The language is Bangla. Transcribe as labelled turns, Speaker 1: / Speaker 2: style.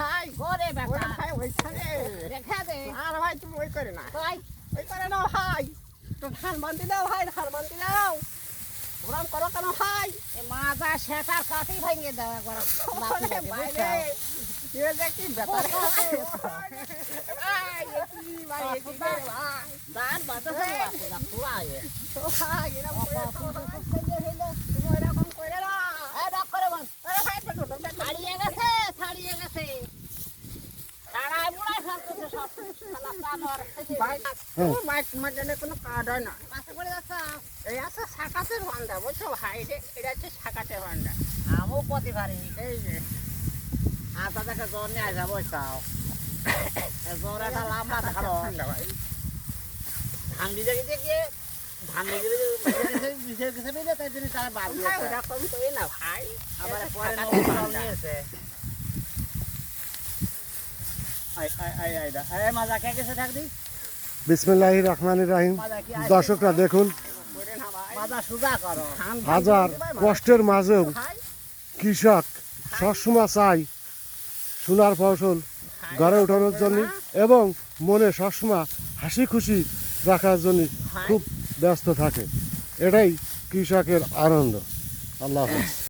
Speaker 1: ভাই
Speaker 2: ওরে
Speaker 1: ওরে ভাই ওইখানে।
Speaker 2: দে।
Speaker 1: আর ভাই তুমি ওই করে না।
Speaker 2: তাই
Speaker 1: ওই করে না ভাই। তো ধান দাও ভাই ধান দাও। ওরম করো কেন ভাই?
Speaker 2: মাজা সেটার কাটি ভেঙে দাও একবার। লাথি
Speaker 1: ওরে
Speaker 2: লাগে,
Speaker 1: ভাই
Speaker 2: বুঝছ?
Speaker 1: রে এ যে কি ব্যাপার? ভাই। কি ভাই কি? ভাই। ভাই করে ভাই কোনো কার্ড হয় না। এই আছে সাকাতের ভান্ডা বুঝছ? ভাই এটা হচ্ছে সাকাতের ভান্ডা
Speaker 2: আমও পতি পারি
Speaker 1: এই যে।
Speaker 2: আতা দেখে জ্বর নিয়ে যাব চাও জ্বর একটা লাম্বা দেখাল ধান দিতে গিয়ে গিয়ে ধান বেরিয়ে তাই জন্য তারা বাদ
Speaker 1: তো না ভাই।
Speaker 2: আবার পরে নিয়েছে।
Speaker 3: বিসমিল্লাহ রহমান রাহিম। দর্শকরা দেখুন হাজার কষ্টের মাঝেও কৃষক সবসময় চাই সোনার ফসল ঘরে ওঠানোর জন্য এবং মনে সবসময় হাসি খুশি রাখার জন্য খুব ব্যস্ত থাকে। এটাই কৃষকের আনন্দ। আল্লাহ হাফেজ।